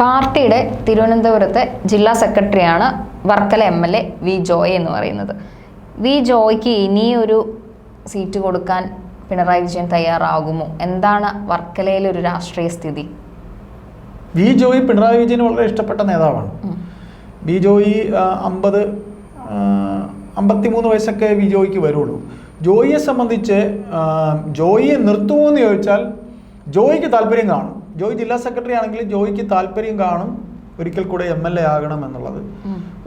പാർട്ടിയുടെ തിരുവനന്തപുരത്തെ ജില്ലാ സെക്രട്ടറിയാണ് Varkala M L A V Joy എന്ന് പറയുന്നത്. വി ജോയ്ക്ക് ഇനിയൊരു സീറ്റ് കൊടുക്കാൻ പിണറായി വിജയൻ തയ്യാറാകുമോ? എന്താണ് വർക്കലയിലെ ഒരു രാഷ്ട്രീയ സ്ഥിതി? വി ജോയ് പിണറായി വിജയന് വളരെ ഇഷ്ടപ്പെട്ട നേതാവാണ്. വി ജോയി അമ്പത് അമ്പത്തിമൂന്ന് വയസ്സൊക്കെ വി ജോയിക്ക് വരുള്ളൂ. ജോയിയെ സംബന്ധിച്ച് ജോയിയെ നിർത്തുമോ എന്ന് ചോദിച്ചാൽ ജോയിക്ക് താല്പര്യം കാണും. ജോയി ജില്ലാ സെക്രട്ടറി ആണെങ്കിൽ ജോയിക്ക് താല്പര്യം കാണും. ഒരിക്കൽ കൂടെ എം എൽ എ ആകണം എന്നുള്ളത്.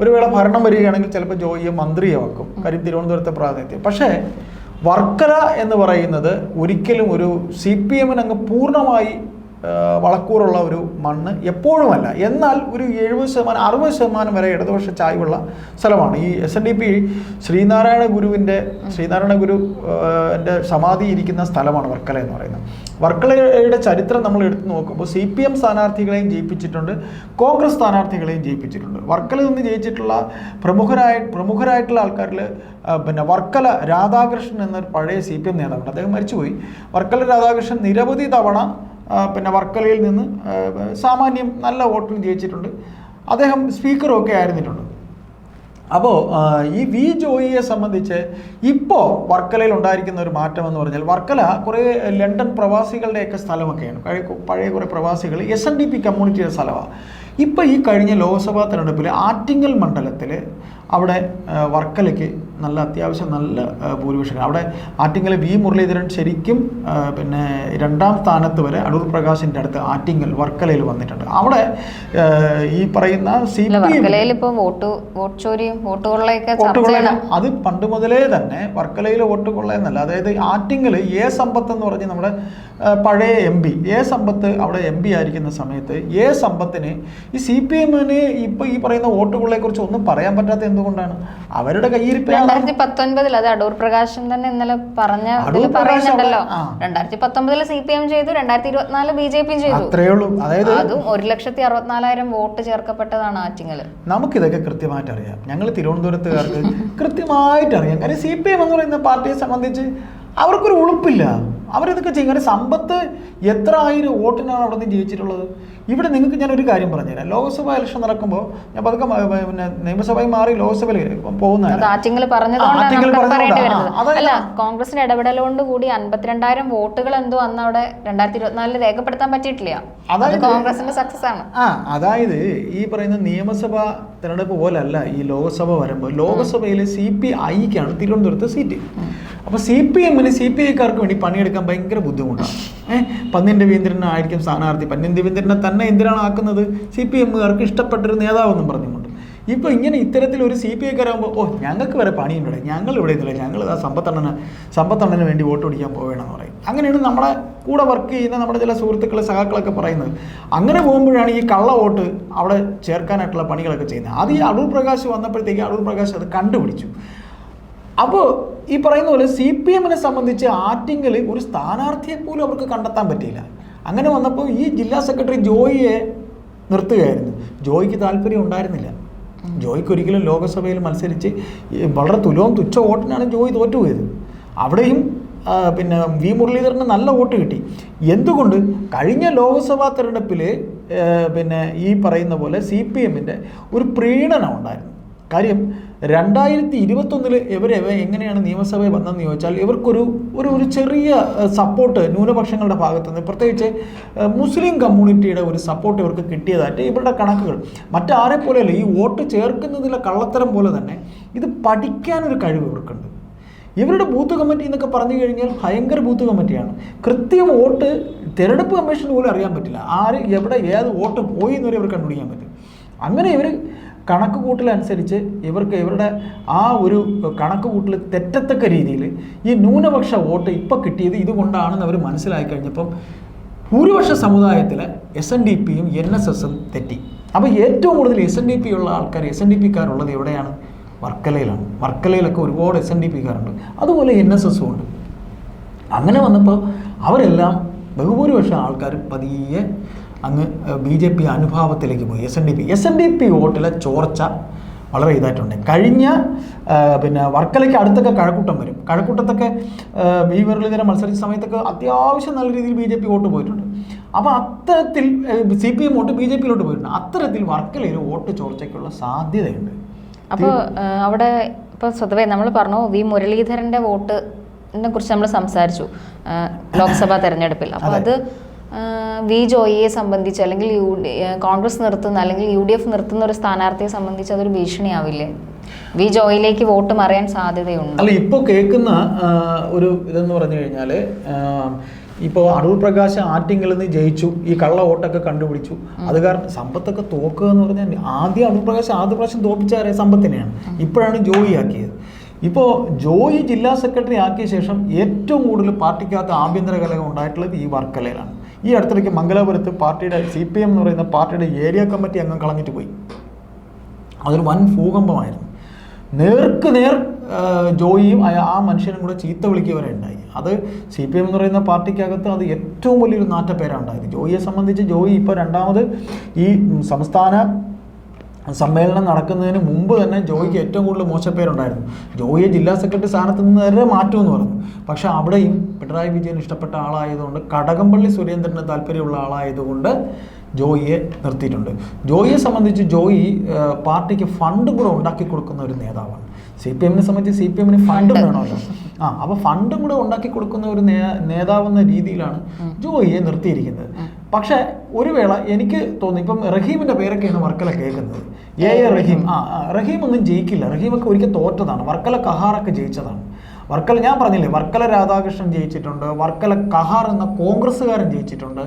ഒരു വേള ഭരണം വരികയാണെങ്കിൽ ചിലപ്പോൾ ജോയിയെ മന്ത്രിയെ വെക്കും. കാര്യം തിരുവനന്തപുരത്തെ പ്രാതിനിധ്യം. പക്ഷേ വർക്കല എന്ന് പറയുന്നത് ഒരിക്കലും ഒരു സി പി എമ്മിന് അങ്ങ് പൂർണമായി വളക്കൂറുള്ള ഒരു മണ്ണ് എപ്പോഴുമല്ല. എന്നാൽ ഒരു എഴുപത് ശതമാനം അറുപത് ശതമാനം വരെ ഇടതുപക്ഷ ചായ്വുള്ള സ്ഥലമാണ്. ഈ S N D P Sreenarayana ഗുരുവിന്റെ ശ്രീനാരായണ ഗുരു എന്റെ സമാധി ഇരിക്കുന്ന സ്ഥലമാണ് വർക്കല എന്ന് പറയുന്നത്. വർക്കലയുടെ ചരിത്രം നമ്മൾ എടുത്തു നോക്കുമ്പോൾ സി പി എം സ്ഥാനാർത്ഥികളെയും ജയിപ്പിച്ചിട്ടുണ്ട് കോൺഗ്രസ് സ്ഥാനാർത്ഥികളെയും ജയിപ്പിച്ചിട്ടുണ്ട്. വർക്കലയിൽ നിന്ന് ജയിച്ചിട്ടുള്ള പ്രമുഖരായ പ്രമുഖരായിട്ടുള്ള ആൾക്കാരിൽ പിന്നെ വർക്കല രാധാകൃഷ്ണൻ എന്നൊരു പഴയ സി പി എം നേതാവുണ്ട്. അദ്ദേഹം മരിച്ചുപോയി. വർക്കല രാധാകൃഷ്ണൻ നിരവധി തവണ പിന്നെ വർക്കലയിൽ നിന്ന് സാമാന്യം നല്ല വോട്ടിന് ജയിച്ചിട്ടുണ്ട്. അദ്ദേഹം സ്പീക്കറും ഒക്കെ ആയിരുന്നിട്ടുണ്ട്. അപ്പോൾ ഈ വി ജോയിയെ സംബന്ധിച്ച് ഇപ്പോൾ വർക്കലയിൽ ഉണ്ടായിരിക്കുന്ന ഒരു മാറ്റം എന്ന് പറഞ്ഞാൽ വർക്കല കുറേ ലണ്ടൻ പ്രവാസികളുടെയൊക്കെ സ്ഥലമൊക്കെയാണ്. പഴയ കുറേ പ്രവാസികൾ എസ് എൻ ഡി പി കമ്മ്യൂണിറ്റിയുടെ സ്ഥലമാണ് ഇപ്പോൾ ഈ കഴിഞ്ഞ ലോക്സഭാ തെരഞ്ഞെടുപ്പിൽ ആറ്റിങ്ങൽ മണ്ഡലത്തിൽ അവിടെ വർക്കലയ്ക്ക് നല്ല അത്യാവശ്യം നല്ല ഭൂരിപക്ഷം അവിടെ ആറ്റിങ്ങൽ വി മുരളീധരൻ ശരിക്കും പിന്നെ രണ്ടാം സ്ഥാനത്ത് വരെ അടൂർ പ്രകാശിന്റെ അടുത്ത് ആറ്റിങ്ങൽ വർക്കലയിൽ വന്നിട്ടുണ്ട്. അവിടെ ഈ പറയുന്ന സി വോട്ട് അത് പണ്ട് മുതലേ തന്നെ വർക്കലയിൽ വോട്ട് കൊള്ളയെന്നല്ല. അതായത് ആറ്റിങ്ങൽ എ സമ്പത്ത് എന്ന് പറഞ്ഞ് നമ്മുടെ പഴയ എം പി എ സമ്പത്ത് അവിടെ എം പി ആയിരിക്കുന്ന സമയത്ത് എ സമ്പത്തിന് ഈ സി പി എമ്മിന് ഇപ്പൊ ഈ പറയുന്ന വോട്ടുകളെ കുറിച്ച് ഒന്നും പറയാൻ പറ്റാത്ത എന്തുകൊണ്ടാണ്? അവരുടെ കയ്യിരിപ്പ് രണ്ടായിരത്തി പത്തൊൻപതിൽ അത് അടൂർ പ്രകാശൻ തന്നെ ഇന്നലെ പറഞ്ഞ പറയുന്നുണ്ടല്ലോ. രണ്ടായിരത്തി പത്തൊമ്പതിൽ സി പി എം ചെയ്തു രണ്ടായിരത്തി ഇരുപത്തിനാല് ബി ജെ പി ചെയ്തു. അത്രേ ഉള്ളൂ. അതായത് അതും ഒരു ലക്ഷത്തി അറുപത്തിനാലായിരം വോട്ട് ചേർക്കപ്പെട്ടതാണ് ആറ്റിങ്ങൾ നമുക്കിതൊക്കെ കൃത്യമായിട്ട് അറിയാം. ഞങ്ങൾ തിരുവനന്തപുരത്തുകാർക്ക് കൃത്യമായിട്ട് അറിയാം. കാര്യം സി പി എം എന്ന് പറയുന്ന പാർട്ടിയെ സംബന്ധിച്ച് അവർക്കൊരു ഉളുപ്പില്ല. അവരിതൊക്കെ ചെയ്യും കാര്യം സമ്പത്ത് എത്ര ആയിരം വോട്ടിനാണ് അവിടെ നിന്ന് ജയിച്ചിട്ടുള്ളത്? ഇവിടെ നിങ്ങൾക്ക് ഞാൻ ഒരു കാര്യം പറഞ്ഞുതരാം. ലോക്സഭ ഇലക്ഷൻ നടക്കുമ്പോൾ ഞാൻ പതുക്കെ പിന്നെ നിയമസഭയിൽ മാറി ലോക്സഭയിൽ പോകുന്നതല്ല. ആറ്റിങ്ങൽ കോൺഗ്രസിന്റെ ഇടപെടലുകൊണ്ട് കൂടി അൻപത്തിരണ്ടായിരം വോട്ടുകൾ എന്തോ അന്ന് അവിടെ രണ്ടായിരത്തി ഇരുപത്തിനാലിൽ രേഖപ്പെടുത്താൻ പറ്റിയിട്ടില്ല. അത് അതായത് കോൺഗ്രസിന്റെ സക്സസ് ആണ്. ആ അതായത് ഈ പറയുന്ന നിയമസഭ തെരഞ്ഞെടുപ്പ് പോലല്ല ഈ ലോക്സഭ വരുമ്പോൾ ലോക്സഭയിൽ സി പി ഐക്കാണ് തിരുവനന്തപുരത്ത് സീറ്റ്. അപ്പോൾ സി പി എമ്മിന് സി പി ഐക്കാർക്ക് വേണ്ടി പണിയെടുക്കാൻ ഭയങ്കര ബുദ്ധിമുട്ടാണ്. ഏഹ് പന്നിൻ രവീന്ദ്രനായിരിക്കും സ്ഥാനാർത്ഥി. പന്നിൻ രവീന്ദ്രനെ തന്നെ എന്തിനാണ് ആക്കുന്നത്. സി പി എമ്മുകാർക്ക് ഇഷ്ടപ്പെട്ടൊരു നേതാവെന്നും പറഞ്ഞുകൊണ്ട്. ഇപ്പോൾ ഇങ്ങനെ ഇത്തരത്തിൽ ഒരു സി പി ഐക്കാരാകുമ്പോൾ ഓ ഞങ്ങൾക്ക് വരെ പണിയുണ്ട് ഞങ്ങൾ ഇവിടെ ഇന്നില്ല ഞങ്ങൾ ആ സമ്പത്തണ്ണന് സമ്പത്തണ്ണന് വേണ്ടി വോട്ട് പിടിക്കാൻ പോവുകയാണെന്ന് പറയും. അങ്ങനെയാണ് നമ്മുടെ കൂടെ വർക്ക് ചെയ്യുന്ന നമ്മുടെ ചില സുഹൃത്തുക്കൾ സഹാക്കളൊക്കെ പറയുന്നത്. അങ്ങനെ പോകുമ്പോഴാണ് ഈ കള്ള വോട്ട് അവിടെ ചേർക്കാനായിട്ടുള്ള പണികളൊക്കെ ചെയ്യുന്നത്. അത് ഈ അടൂർ പ്രകാശ് വന്നപ്പോഴത്തേക്ക് അടൂർ പ്രകാശ് അത് കണ്ടുപിടിച്ചു. അപ്പോൾ ഈ പറയുന്ന പോലെ സി പി എമ്മിനെ സംബന്ധിച്ച് ആറ്റിങ്ങൽ ഒരു സ്ഥാനാർത്ഥിയെ പോലും അവർക്ക് കണ്ടെത്താൻ പറ്റിയില്ല. അങ്ങനെ വന്നപ്പോൾ ഈ ജില്ലാ സെക്രട്ടറി ജോയിയെ നിർത്തുകയായിരുന്നു. ജോയിക്ക് താല്പര്യം ഉണ്ടായിരുന്നില്ല. ജോയിക്ക് ഒരിക്കലും ലോകസഭയിൽ മത്സരിച്ച് വളരെ തുലവും തുച്ഛ വോട്ടിനാണ് ജോയി തോറ്റുപോയത്. അവിടെയും പിന്നെ വി മുരളീധരന് നല്ല വോട്ട് കിട്ടി. എന്തുകൊണ്ട്? കഴിഞ്ഞ ലോക്സഭാ തെരഞ്ഞെടുപ്പിൽ പിന്നെ ഈ പറയുന്ന പോലെ സി പി എമ്മിന്റെ ഒരു പ്രീണനം ഉണ്ടായിരുന്നു. കാര്യം രണ്ടായിരത്തി ഇരുപത്തൊന്നിൽ ഇവർ എങ്ങനെയാണ് നിയമസഭയിൽ വന്നതെന്ന് ചോദിച്ചാൽ ഇവർക്കൊരു ഒരു ഒരു ചെറിയ സപ്പോർട്ട് ന്യൂനപക്ഷങ്ങളുടെ ഭാഗത്തു നിന്ന് പ്രത്യേകിച്ച് മുസ്ലിം കമ്മ്യൂണിറ്റിയുടെ ഒരു സപ്പോർട്ട് ഇവർക്ക് കിട്ടിയതായിട്ട് ഇവരുടെ കണക്കുകൾ. മറ്റാരെ പോലെയല്ല ഈ വോട്ട് ചേർക്കുന്നതിലെ കള്ളത്തരം പോലെ തന്നെ ഇത് പഠിക്കാനൊരു കഴിവ് ഇവർക്കുണ്ട്. ഇവരുടെ ബൂത്ത് കമ്മിറ്റി എന്നൊക്കെ പറഞ്ഞു കഴിഞ്ഞാൽ ഭയങ്കര ബൂത്ത് കമ്മിറ്റിയാണ്. കൃത്യം വോട്ട് തിരഞ്ഞെടുപ്പ് കമ്മീഷൻ പോലും അറിയാൻ പറ്റില്ല. ആര് എവിടെ ഏത് വോട്ട് പോയി എന്നുവരെ ഇവർ കണ്ടുപിടിക്കാൻ പറ്റും. അങ്ങനെ ഇവർ കണക്ക് കൂട്ടലനുസരിച്ച് ഇവർക്ക് ഇവരുടെ ആ ഒരു കണക്ക് കൂട്ടൽ തെറ്റത്തക്ക രീതിയിൽ ഈ ന്യൂനപക്ഷ വോട്ട് ഇപ്പം കിട്ടിയത് ഇതുകൊണ്ടാണെന്ന് അവർ മനസ്സിലാക്കി കഴിഞ്ഞപ്പം ഭൂരിപക്ഷ സമുദായത്തിൽ എസ് എൻ ഡി പിയും എൻ എസ് എസും തെറ്റി. അപ്പോൾ ഏറ്റവും കൂടുതൽ എസ് എൻ ഡി പി ഉള്ള ആൾക്കാർ എസ് എൻ ഡി പിക്കാരുള്ളത് എവിടെയാണ്? വർക്കലയിലാണ്. വർക്കലയിലൊക്കെ ഒരുപാട് എസ് എൻ ഡി പിക്കാരുണ്ട് അതുപോലെ എൻ എസ് എസും ഉണ്ട്. അങ്ങനെ വന്നപ്പോൾ അവരെല്ലാം ബഹുഭൂരിപക്ഷം ആൾക്കാർ പതിയെ അങ്ങ് ബി ജെ പി അനുഭാവത്തിലേക്ക് പോയി. S N D P S N D P വോട്ടിലെ ചോർച്ച വളരെ ഇതായിട്ടുണ്ട്. കഴിഞ്ഞ പിന്നെ വർക്കലയ്ക്ക് അടുത്തൊക്കെ കഴക്കൂട്ടം വരും. കഴക്കൂട്ടത്തൊക്കെ ബി മുരളീധരൻ മത്സരിച്ച സമയത്തൊക്കെ അത്യാവശ്യം നല്ല രീതിയിൽ ബി ജെ പി വോട്ട് പോയിട്ടുണ്ട്. അപ്പോൾ അത്തരത്തിൽ C P M vote B J പിയിലോട്ട് പോയിട്ടുണ്ട്. അത്തരത്തിൽ വർക്കലയിൽ വോട്ട് ചോർച്ചയ്ക്കുള്ള സാധ്യതയുണ്ട്. അപ്പോൾ അവിടെ ഇപ്പോൾ സ്വതവേ നമ്മൾ പറഞ്ഞു വി മുരളീധരന്റെ വോട്ട് കുറിച്ച് നമ്മൾ സംസാരിച്ചു ലോക്സഭാ തെരഞ്ഞെടുപ്പിൽ. അപ്പോൾ അത് വി ജോയിയെ സംബന്ധിച്ച് അല്ലെങ്കിൽ യു ഡി- കോൺഗ്രസ് നിർത്തുന്ന അല്ലെങ്കിൽ യു ഡി എഫ് നിർത്തുന്ന ഒരു സ്ഥാനാർത്ഥിയെ സംബന്ധിച്ച് അതൊരു ഭീഷണിയാവില്ലേ? വി ജോയിലേക്ക് വോട്ട് മറിയാൻ സാധ്യതയുണ്ട്? അല്ല ഇപ്പോൾ കേൾക്കുന്ന ഒരു ഇതെന്ന് പറഞ്ഞു കഴിഞ്ഞാൽ ഇപ്പോൾ അടൂർ പ്രകാശ് ആറ്റിങ്ങിൽ നിന്ന് ജയിച്ചു ഈ കള്ള വോട്ടൊക്കെ കണ്ടുപിടിച്ചു. അത് കാരണം സമ്പത്തൊക്കെ തോക്കുക എന്ന് പറഞ്ഞാൽ ആദ്യം അടൂർ പ്രകാശ് ആദ്യ പ്രാവശ്യം തോപ്പിച്ച ആരെ സമ്പത്തിനെയാണ്. ഇപ്പോഴാണ് ജോയി ആക്കിയത്. ഇപ്പോൾ ജോയി ജില്ലാ സെക്രട്ടറി ആക്കിയ ശേഷം ഏറ്റവും കൂടുതൽ പാർട്ടിക്കകത്ത് ആഭ്യന്തര കലകം ഉണ്ടായിട്ടുള്ളത് ഈ വർക്കലയിലാണ്. ഈ അടുത്തിടയ്ക്ക് മംഗലാപുരത്ത് പാർട്ടിയുടെ സി പി എം എന്ന് പറയുന്ന പാർട്ടിയുടെ ഏരിയ കമ്മിറ്റി അംഗം കളഞ്ഞിട്ട് പോയി. അതൊരു വൻ ഭൂകമ്പമായിരുന്നു. നേർക്ക് നേർ ജോയിയും ആ മനുഷ്യനും കൂടെ ചീത്ത വിളിക്കുകയും ഉണ്ടായി. അത് സി പി എം എന്ന് പറയുന്ന പാർട്ടിക്കകത്ത് അത് ഏറ്റവും വലിയൊരു നാറ്റപ്പേരാണ് ഉണ്ടായത്. ജോയിയെ സംബന്ധിച്ച് ജോയി ഇപ്പോൾ രണ്ടാമത് ഈ സംസ്ഥാന സമ്മേളനം നടക്കുന്നതിന് മുമ്പ് തന്നെ ജോയിക്ക് ഏറ്റവും കൂടുതൽ മോശപ്പേരുണ്ടായിരുന്നു. ജോയിയെ ജില്ലാ സെക്രട്ടറി സ്ഥാനത്ത് നിന്ന് വരെ മാറ്റുമെന്ന് പറഞ്ഞു. പക്ഷെ അവിടെയും പിണറായി വിജയൻ ഇഷ്ടപ്പെട്ട ആളായതുകൊണ്ട് കടകംപള്ളി സുരേന്ദ്രന് താല്പര്യമുള്ള ആളായതുകൊണ്ട് ജോയിയെ നിർത്തിയിട്ടുണ്ട്. ജോയിയെ സംബന്ധിച്ച് ജോയി പാർട്ടിക്ക് ഫണ്ട് കൂടെ ഉണ്ടാക്കി കൊടുക്കുന്ന ഒരു നേതാവാണ്. സി പി എമ്മിനെ സംബന്ധിച്ച് സി പി എമ്മിന് ഫണ്ടും. വേണമല്ലോ. ആ അപ്പോൾ ഫണ്ടും കൂടെ ഉണ്ടാക്കി കൊടുക്കുന്ന ഒരു നേതാവെന്ന രീതിയിലാണ് ജോയിയെ നിർത്തിയിരിക്കുന്നത്. പക്ഷേ ഒരു വേള എനിക്ക് തോന്നി ഇപ്പം റഹീമിന്റെ പേരൊക്കെയാണ് വർക്കല കേൾക്കുന്നത്. A A Rahim. ആ റഹീം ഒന്നും ജയിക്കില്ല. റഹീമൊക്കെ ഒരിക്കൽ തോറ്റതാണ്. വർക്കല കഹാറൊക്കെ ജയിച്ചതാണ്. വർക്കല ഞാൻ പറഞ്ഞില്ലേ വർക്കല രാധാകൃഷ്ണൻ ജയിച്ചിട്ടുണ്ട്. വർക്കല കഹാർ എന്ന കോൺഗ്രസ്സുകാരൻ ജയിച്ചിട്ടുണ്ട്.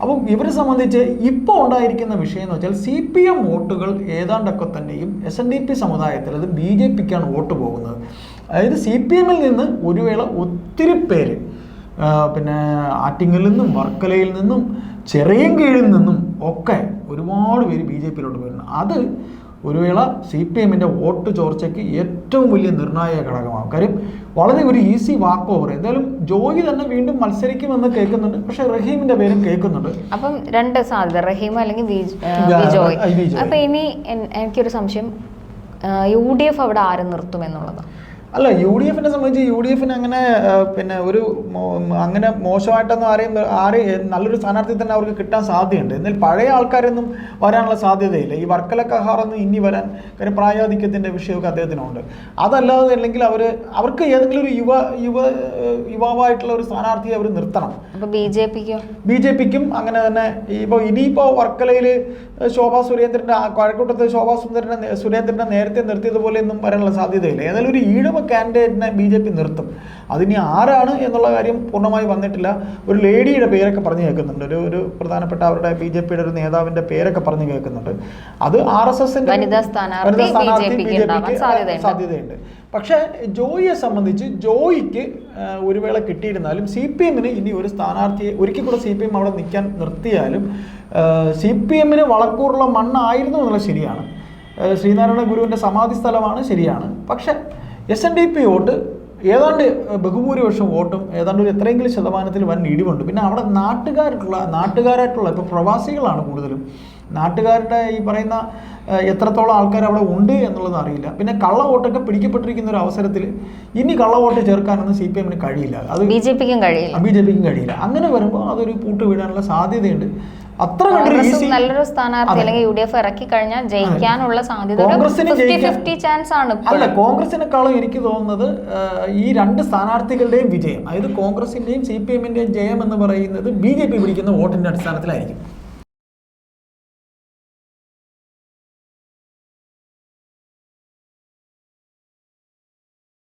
അപ്പം ഇവരെ സംബന്ധിച്ച് ഇപ്പോൾ ഉണ്ടായിരിക്കുന്ന വിഷയം എന്ന് വെച്ചാൽ സി പി എം വോട്ടുകൾ ഏതാണ്ടൊക്കെ തന്നെയും എസ് എൻ ഡി പി സമുദായത്തിൽ അത് ബി ജെ പിക്കാണ് വോട്ട് പോകുന്നത്. അതായത് സി പി എമ്മിൽ നിന്ന് ഒരു വേള ഒത്തിരി പേര് പിന്നെ ആറ്റിങ്ങലിൽ നിന്നും വർക്കലയിൽ നിന്നും ചെറിയ കീഴിൽ നിന്നും ഒക്കെ ഒരുപാട് പേര് ബി ജെ പിയിലോട്ട് പോയിട്ടുണ്ട്. അത് ഒരു വേള സി പി എമ്മിന്റെ വോട്ട് ചോർച്ചയ്ക്ക് ഏറ്റവും വലിയ നിർണായക ഘടകമാകും. കാര്യം വളരെ ഒരു ഈസി വാക്ക് ഓവർ. എന്തായാലും ജോയി തന്നെ വീണ്ടും മത്സരിക്കുമെന്ന് കേൾക്കുന്നുണ്ട്. പക്ഷെ റഹീമിന്റെ പേരും കേൾക്കുന്നുണ്ട്. അപ്പം രണ്ട് സാധ്യത. റഹീം അല്ലെങ്കിൽ. അപ്പൊ ഇനി എനിക്കൊരു സംശയം. യു ഡി എഫ് അവിടെ ആരും നിർത്തും എന്നുള്ളതാണ് അല്ല യു ഡി എഫിനെ സംബന്ധിച്ച് യു ഡി എഫിന് അങ്ങനെ പിന്നെ ഒരു അങ്ങനെ മോശമായിട്ടൊന്നും ആരെയും ആരെയും നല്ലൊരു സ്ഥാനാർത്ഥി തന്നെ അവർക്ക് കിട്ടാൻ സാധ്യതയുണ്ട്. എന്നാൽ പഴയ ആൾക്കാരൊന്നും വരാനുള്ള സാധ്യതയില്ല. ഈ വർക്കല കഹാറൊന്നും ഇനി വരാൻ കാര്യം പ്രായാധിക്യത്തിന്റെ വിഷയമൊക്കെ അദ്ദേഹത്തിനുണ്ട്. അതല്ലാതെ അല്ലെങ്കിൽ അവർ അവർക്ക് ഏതെങ്കിലും ഒരു യുവ യുവ യുവാവായിട്ടുള്ള ഒരു സ്ഥാനാർത്ഥിയെ അവർ നിർത്തണം. ബി ജെ പിക്കോ? ബി ജെ പിക്കും അങ്ങനെ തന്നെ ഇപ്പോൾ ഇനിയിപ്പോൾ വർക്കലയിൽ ശോഭാ സുരേന്ദ്രന്റെ കഴക്കൂട്ടത്ത് ശോഭാ സുന്ദരനെ സുരേന്ദ്രനെ നേരത്തെ നിർത്തിയതുപോലെ ഒന്നും വരാനുള്ള സാധ്യതയില്ല. ഏതായാലും ഒരു ഈഴവ കാൻഡിഡേറ്റിനെ ബി ജെ പി നിർത്തും. അതിനി ആരാണ് എന്നുള്ള കാര്യം പൂർണമായി വന്നിട്ടില്ല. ഒരു ലേഡിയുടെ പേരൊക്കെ പറഞ്ഞു കേൾക്കുന്നുണ്ട്. ഒരു ഒരു പ്രധാനപ്പെട്ട അവരുടെ ബി ജെ പിയുടെ ഒരു നേതാവിന്റെ പേരൊക്കെ പറഞ്ഞു കേൾക്കുന്നുണ്ട്. അത് ആർ എസ് എസിന്റെ വനിതാ സ്ഥാനാർത്ഥി ബി ജെ ഉണ്ടാവാൻ സാധ്യതയുണ്ട്. പക്ഷേ ജോയിയെ സംബന്ധിച്ച് ജോയിക്ക് ഒരു വേള കിട്ടിയിരുന്നാലും സി പി എമ്മിന് ഇനി ഒരു സ്ഥാനാർത്ഥിയെ ഒരിക്കൽ കൂടെ സി പി എം അവിടെ നിൽക്കാൻ നിർത്തിയാലും സി പി എമ്മിന് വളക്കൂറുള്ള മണ്ണായിരുന്നു എന്നുള്ളത് ശരിയാണ്. ശ്രീനാരായണ ഗുരുവിന്റെ സമാധി സ്ഥലമാണ് ശരിയാണ്. പക്ഷേ S N D P vote ഏതാണ്ട് ബഹുഭൂരിപക്ഷം വോട്ടും ഏതാണ്ട് ഒരു എത്രയെങ്കിലും ശതമാനത്തിൽ വൻ ഇടിവുണ്ട്. പിന്നെ അവിടെ നാട്ടുകാരായിട്ടുള്ള നാട്ടുകാരായിട്ടുള്ള ഇപ്പോൾ പ്രവാസികളാണ് കൂടുതലും. നാട്ടുകാരുടെ ഈ പറയുന്ന എത്രത്തോളം ആൾക്കാർ അവിടെ ഉണ്ട് എന്നുള്ളത് അറിയില്ല. പിന്നെ കള്ള വോട്ടൊക്കെ പിടിക്കപ്പെട്ടിരിക്കുന്ന ഒരു അവസരത്തിൽ ഇനി കള്ള വോട്ട് ചേർക്കാനൊന്നും സി പി എമ്മിന് കഴിയില്ല. അത് ബി ജെ പിക്കും കഴിയില്ല. ബി ജെ പിക്കും കഴിയില്ല. അങ്ങനെ വരുമ്പോൾ അതൊരു പൂട്ട് വീഴാനുള്ള സാധ്യതയുണ്ട്. അത്ര നല്ലൊരു സ്ഥാനാർത്ഥി അല്ലെങ്കിൽ യു ഡി എഫ് ഇറക്കി കഴിഞ്ഞാൽ ജയിക്കാനുള്ള സാധ്യത ചാൻസ് ആണ്. അല്ല കോൺഗ്രസിനെക്കാളും എനിക്ക് തോന്നുന്നത് ഈ രണ്ട് സ്ഥാനാർത്ഥികളുടെയും വിജയം അതായത് കോൺഗ്രസിന്റെയും സി പി എമ്മിന്റെയും ജയം എന്ന് പറയുന്നത് ബി ജെ പി പിടിക്കുന്ന വോട്ടിന്റെ അടിസ്ഥാനത്തിലായിരിക്കും.